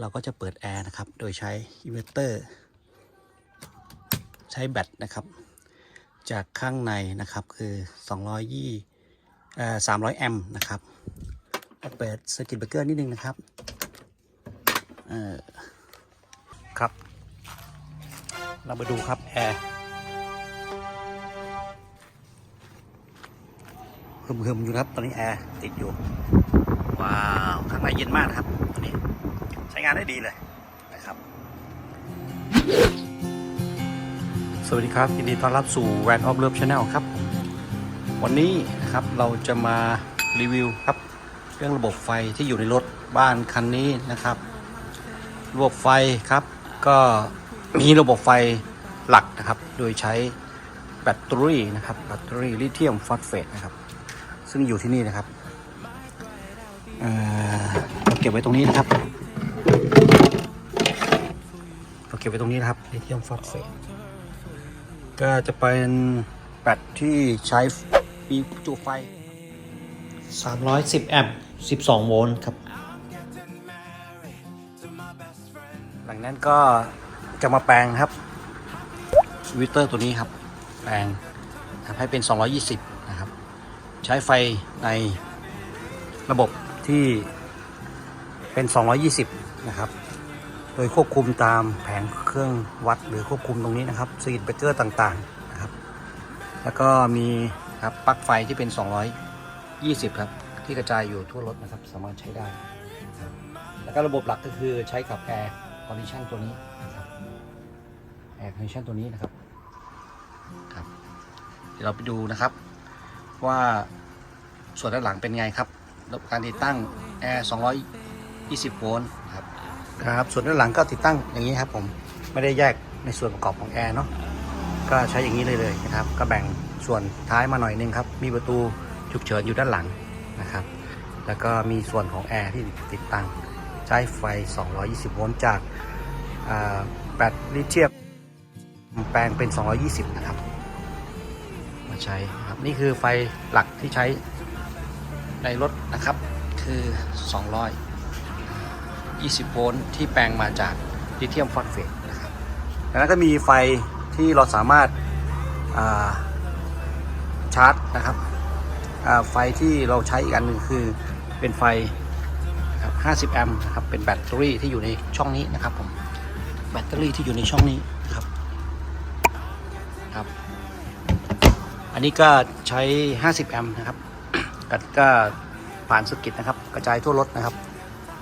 เราก็จะเปิดแอร์นะครับ โดยใช้อินเวอร์เตอร์ ใช้แบตนะครับ จากข้างในนะครับคือ220เอ่อ300 แอมป์นะครับเราเปิดสกิตเบรกเกอร์นิดนึงนะครับเออครับ เรามาดูครับแอร์ฮึมๆอยู่ครับ ตอนนี้แอร์ติดอยู่ ว้าว ข้างในเย็นมากนะครับตัวนี้ ใช้งานได้ดีเลยนะครับ สวัสดีครับยินดีต้อนรับสู่ Van of Love Channel ครับ วันนี้นะครับเราจะมารีวิวครับ เรื่องระบบไฟที่อยู่ในรถบ้านคันนี้นะครับ ระบบไฟครับ ก็มีระบบไฟหลักนะครับ โดยใช้แบตเตอรี่นะครับแบตเตอรี่ลิเธียมฟอสเฟตนะครับ ซึ่งอยู่ที่นี่นะครับเเก็บไว้ตรงนี้นะครับ เราเก็บไว้ตรงนี้นะครับลิเธียมฟอสเฟตก็จะเป็นแบตที่ใช้มีจุไฟ 310 แอมป์ 12 โวลต์ครับ หลังนั้นก็จะมาแปลงครับสวิตเตอร์ตัวนี้ครับ แปลงทำให้เป็น 220 นะครับ ใช้ไฟในระบบที่เป็น 220 นะครับ โดยควบคุมตามแผงเครื่องวัดหรือควบคุมตรงนี้นะครับสวิตช์เบรกเกอร์ต่างๆนะครับ แล้วก็มีครับปลั๊กไฟที่เป็น 220 ครับ ที่กระจายอยู่ทั่วรถนะครับ สามารถใช้ได้ครับแล้วก็ระบบหลักก็คือใช้กับแอร์คอนดิชันตัวนี้นะครับแอร์คอนดิชันตัวนี้นะครับครับ เดี๋ยวเราไปดูนะครับ ว่าส่วนด้านหลังเป็นไงครับระบบการติดตั้งแอร์220 โวลต์ครับ ครับส่วนด้านหลังก็ติดตั้งอย่างนี้ครับผมไม่ได้แยกในส่วนประกอบของแอร์เนาะก็ใช้อย่างนี้เลยเลยนะครับ ก็แบ่งส่วนท้ายมาหน่อยนึงครับ มีประตูฉุกเฉินอยู่ด้านหลังนะครับ แล้วก็มีส่วนของแอร์ที่ติดตั้งใช้ไฟ 220 โวลต์จากแบตลิเธียมแปลงเป็น 220 นะครับ มาใช้ครับนี่คือไฟหลักที่ใช้ในรถนะครับคือ 200 20 โวลต์ที่แปลงมาจากลิเธียมฟอสเฟตนะครับแล้วก็มีไฟที่เราสามารถาชาร์จนะครับไฟที่เราใช้อีกอันหนึ่งคือเป็นไฟ 50 แอมป์นะครับ เป็นแบตเตอรี่ที่อยู่ในช่องนี้นะครับผมแบตเตอรี่ที่อยู่ในช่องนี้นะครับครับ อันนี้ก็ใช้ 50 แอมป์นะครับก็ก็ผ่านสกิตนะครับ กระจายทั่วรถนะครับ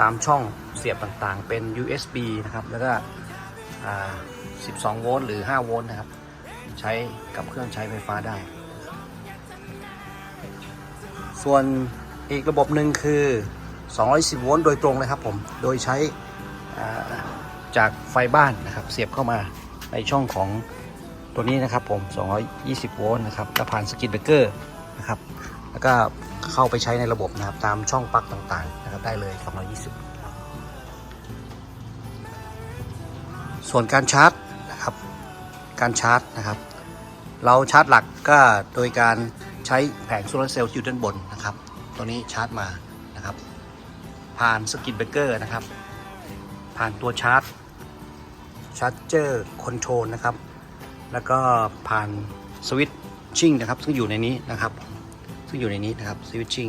ตามช่องเสียบต่างๆ เป็น USB นะครับ แล้วก็ 12 โวลต์หรือ 5 โวลต์นะครับ ใช้กับเครื่องใช้ไฟฟ้าได้ ส่วนอีกระบบหนึ่งคือ 210 โวลต์โดยตรงเลยครับผม โดยใช้จากไฟบ้านนะครับ เสียบเข้ามาในช่องของตัวนี้นะครับผม 220 โวลต์นะครับแล้วผ่านสกิตเบรกเกอร์นะครับ แล้วก็เข้าไปใช้ในระบบนะครับ ตามช่องปลั๊กต่างๆนะครับได้เลย 220ครับส่วนการชาร์จนะครับ การชาร์จนะครับ เราชาร์จหลักก็โดยการใช้แผงโซลาร์เซลล์อยู่ด้านบนนะครับ ตัวนี้ชาร์จมานะครับ ผ่านสกิตเบเกอร์นะครับ ผ่านตัวชาร์จชาร์จเจอร์คอนโทรลนะครับ แล้วก็ผ่านสวิตชิ่งนะครับ ซึ่งอยู่ในนี้นะครับ อยู่ในนี้นะครับสวิตชิ่ง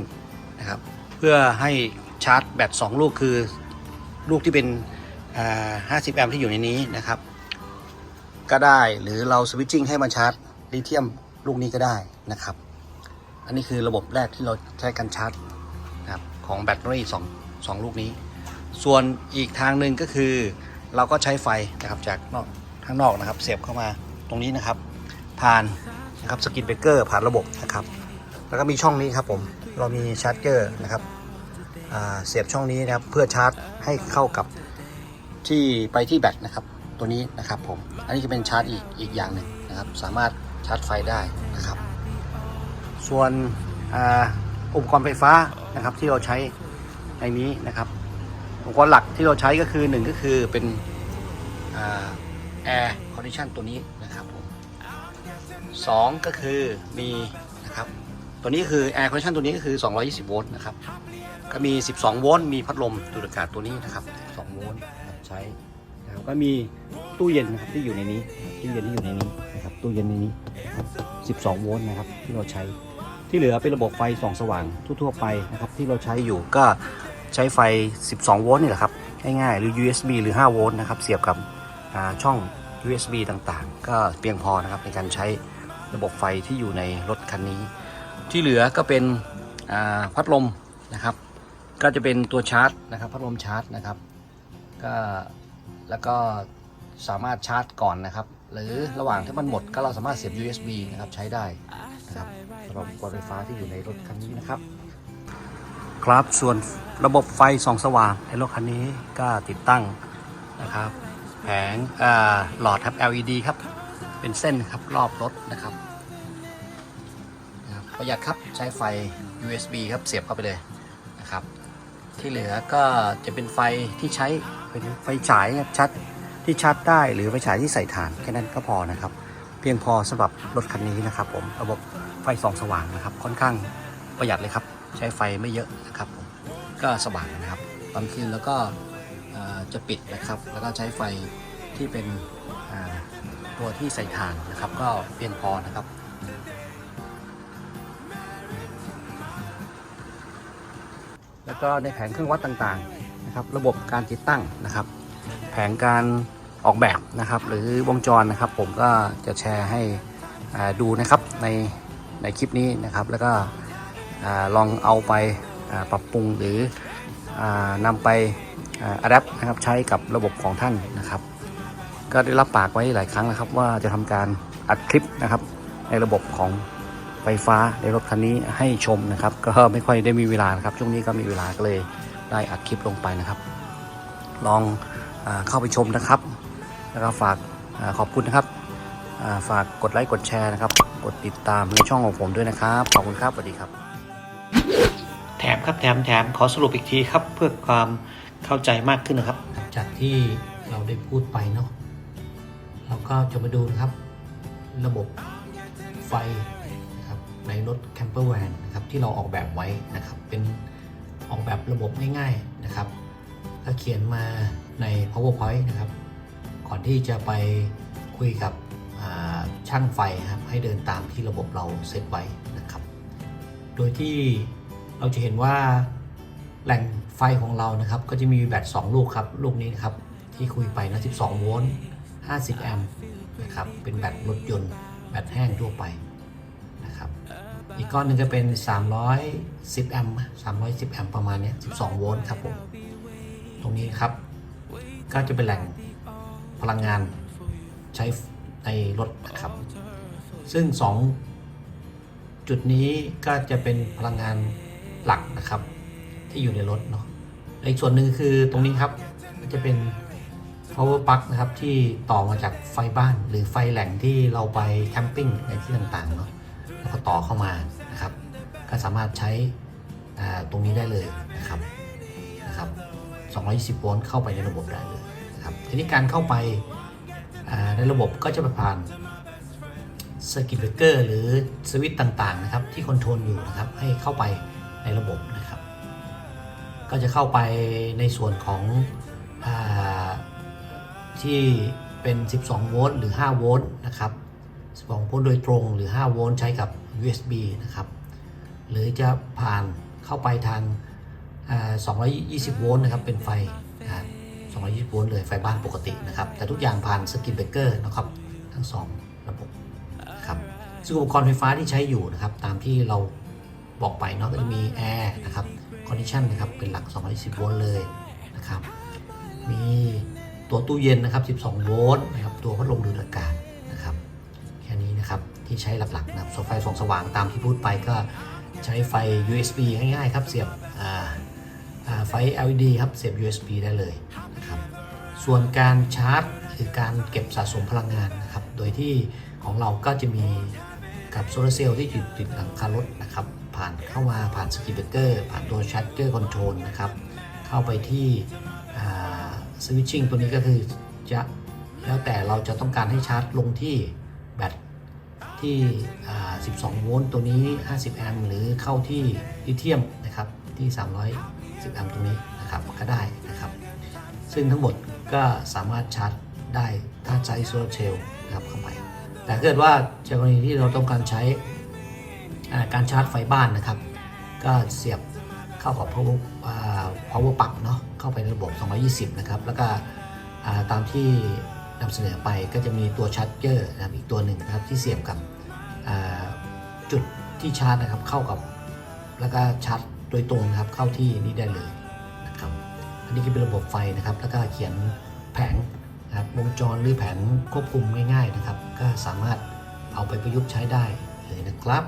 นะครับเพื่อให้ชาร์จแบต2 ลูกคือลูกที่เป็นอ่า50 แอมป์ที่อยู่ในนี้นะครับ ก็ได้หรือเราสวิตชิ่งให้มันชาร์จลิเธียมลูกนี้ก็ได้นะครับ อันนี้คือระบบแรกที่เราใช้การชาร์จนะครับของแบตเตอรี่2 2 ลูกนี้ ส่วนอีกทางหนึ่งก็คือเราก็ใช้ไฟนะครับจากนอกข้างนอกนะครับ เสียบเข้ามาตรงนี้นะครับ ผ่านนะครับสกิตเบเกอร์ผ่านระบบนะครับ แล้วก็มีช่องนี้ครับผม เรามีชาร์จเจอร์นะครับเสียบช่องนี้นะครับเพื่อชาร์จให้เข้ากับที่ไปที่แบตนะครับ ตัวนี้นะครับผม อันนี้จะเป็นชาร์จอีกอีกอย่างหนึ่งนะครับ สามารถชาร์จไฟได้นะครับ ส่วนอุปกรณ์ไฟฟ้านะครับที่เราใช้ในนี้นะครับอุปกรณ์หลักที่เราใช้ก็คือหนึ่งก็คือเป็นแอร์คอนดิชันตัวนี้นะครับผมสองก็คือมี ตัวนี้คือ Air Condition ตัวนี้ก็คือ 220 โวลต์นะครับ ก็มี 12 โวลต์ มีพัดลมดูดอากาศตัวนี้นะครับ 2 โวลต์ใช้นะครับก็มีตู้เย็นนะครับที่อยู่ในนี้ ตู้เย็นที่อยู่ในนี้นะครับ ตู้เย็นในนี้ 12 โวลต์นะครับที่เราใช้ ที่เหลือเป็นระบบไฟส่องสว่างทั่วๆไปนะครับที่เราใช้อยู่ก็ใช้ไฟ 12 โวลต์นี่แหละครับ ง่ายๆ หรือ USB หรือ 5 โวลต์นะครับเสียบกับช่อง USB ต่างๆ ก็เพียงพอนะครับในการใช้ระบบไฟที่อยู่ในรถคันนี้ ที่เหลือก็เป็นพัดลมนะครับ ก็จะเป็นตัวชาร์จนะครับ พัดลมชาร์จนะครับก็แล้วก็สามารถชาร์จก่อนนะครับ หรือระหว่างที่มันหมดก็เราสามารถเสียบ USB นะครับใช้ได้นะครับสำหรับกรณ์ไฟฟ้าที่อยู่ในรถคันนี้นะครับ ครับส่วนระบบไฟส่องสว่างในรถคันนี้ก็ติดตั้งนะครับ แผงหลอดครับ LED ครับ เป็นเส้นครับรอบรถนะครับ ประหยัดครับใช้ไฟ USB ครับเสียบเข้าไปเลยนะครับ ที่เหลือก็จะเป็นไฟที่ใช้เป็นไฟฉายครับชัดที่ชาร์จได้หรือไฟฉายที่ใส่ถ่านแค่นั้นก็พอนะครับ เพียงพอสำหรับรถคันนี้นะครับผมระบบไฟส่องสว่างนะครับ ค่อนข้างประหยัดเลยครับ ใช้ไฟไม่เยอะนะครับผมก็สว่างนะครับตอนคืนแล้วก็จะปิดนะครับ แล้วก็ใช้ไฟที่เป็นตัวที่ใส่ถ่านนะครับ ก็เพียงพอนะครับ แล้วก็ในแผงเครื่องวัดต่างๆนะครับ ระบบการติดตั้งนะครับ แผงการออกแบบนะครับ หรือวงจรนะครับ ผมก็จะแชร์ให้ดูนะครับในในคลิปนี้นะครับ แล้วก็อลองเอาไปปรับปรุงหรืออนำไปอัดแอปนะครับใช้กับระบบของท่านนะครับ ก็ได้รับปากไว้หลายครั้งนะครับ ว่าจะทำการอัดคลิปนะครับในระบบของ ไฟฟ้าในรถคันนี้ให้ชมนะครับ ก็ไม่ค่อยได้มีเวลานะครับช่วงนี้ก็มีเวลาก็เลยได้อัดคลิปลงไปนะครับ ลองอาเข้าไปชมนะครับ แล้วก็ฝากอาขอบคุณนะครับอ่าฝากกดไลค์กดแชร์นะครับ กดติดตามในช่องของผมด้วยนะครับขอบคุณครับสวัสดีครับ แถมครับแถมแถมขอสรุปอีกทีครับเพื่อความเข้าใจมากขึ้นนะครับ จากที่เราได้พูดไปเนาะเราก็จะมาดูนะครับ ระบบไฟนะครับ ในรถแคมเปอร์แวนนะครับที่เราออกแบบไว้นะครับเป็นออกแบบระบบง่ายๆนะครับก็เขียนมาใน powerpoint นะครับ ก่อนที่จะไปคุยกับช่างไฟครับให้เดินตามที่ระบบเราเซตไว้นะครับ โดยที่เราจะเห็นว่าแหล่งไฟของเรานะครับ ก็จะมีแบต2ลูกครับ ลูกนี้นะครับที่คุยไปนะ 12 โวลต์ 50 แอมป์นะครับ เป็นแบตรถยนต์ แบตแห้งทั่วไปนะครับ อีกก้อนหนึ่งจะเป็น 310 แอมป์310 แอมป์ประมาณนี้12 โวลต์ครับผม ตรงนี้ครับ ก็จะเป็นแหล่งพลังงานใช้ในรถนะครับ ซึ่ง 2 จุดนี้ก็จะเป็นพลังงานหลักนะครับ ที่อยู่ในรถเนาะ อีกส่วนหนึ่งคือตรงนี้ครับก็จะเป็น power plug นะครับที่ต่อมาจากไฟบ้านหรือไฟแหล่งที่เราไปแคมปิ้งในที่ต่างๆเนาะแล้วก็ต่อเข้ามา ก็สามารถใช้ตรงนี้ได้เลยนะครับนะครับ220โวลต์เข้าไปในระบบได้เลยนะครับทีนี้การเข้าไปในระบบก็จะไปผ่านสกิปเบรกเกอร์หรือสวิตต่างๆนะครับที่คอนโทรลอยู่นะครับให้เข้าไปในระบบนะครับ ก็จะเข้าไปในส่วนของอที่เป็น 12 โวลต์หรือ 5 โวลต์นะครับ12โวลต์โดยตรงหรือ 5 โวลต์ใช้กับ USB นะครับ หรือจะผ่านเข้าไปทางอ่า220 โวลต์นะครับ เป็นไฟอ่า220 โวลต์เลยไฟบ้านปกตินะครับ แต่ทุกอย่างผ่านสกิปเบกเกอร์นะครับ ทั้ง 2 ระบบนะครับซึ่งอุปกรณ์ไฟฟ้าที่ใช้อยู่นะครับ ตามที่เราบอกไปเนาะก็จะมีแอร์นะครับคอนดิชันนะครับ เป็นหลัก 220 โวลต์เลยนะครับ มีตัวตู้เย็นนะครับ 12 โวลต์นะครับ ตัวพัดลมดูดอากาศนะครับ แค่นี้นะครับ ที่ใช้หลักๆนะครับส่วนไฟสองสว่างตามที่พูดไปก็ ใช้ไฟ USB ง่ายๆครับ เสียบไฟ LED ครับ เสียบ USB ได้เลยนะครับส่วนการชาร์จหรือการเก็บสะสมพลังงานนะครับ โดยที่ของเราก็จะมีกับโซลาร์เซลล์ที่ติดติดหลังคารถนะครับ ผ่านเข้ามาผ่านสกิปเบเกอร์ผ่านตัวชาร์จเกอร์คอนโทรลนะครับ เข้าไปที่สวิตชิ่งตัวนี้ก็คือจะแล้วแต่เราจะต้องการให้ชาร์จลงที่แบต ที่ 12 โวลต์ตัวนี้ 50 แอมป์หรือเข้าที่ลิเธียมนะครับที่ 310 แอมป์ตรงนี้นะครับก็ได้นะครับ ซึ่งทั้งหมดก็สามารถชาร์จได้ถ้าใช้โซลาร์เซลล์นะครับเข้าไป แต่เกิดว่าในกรณีที่เราต้องการใช้การชาร์จไฟบ้านนะครับ ก็เสียบเข้ากับ power power plug เนาะเข้าไปในระบบ 220 นะครับ แล้วก็ตามที่ นำเสนอไปก็จะมีตัวชาร์จเจอร์นะครับอีกตัวหนึ่งนะครับที่เสียบกับจุดที่ชาร์จนะครับเข้ากับ แล้วก็ชาร์จโดยตรงนะครับเข้าที่นี้ได้เลยนะครับอันนี้ก็เป็นระบบไฟนะครับ แล้วก็เขียนแผงนะครับวงจรหรือแผงควบคุมง่าย ๆนะครับ ก็สามารถเอาไปประยุกต์ใช้ได้เลยนะครับ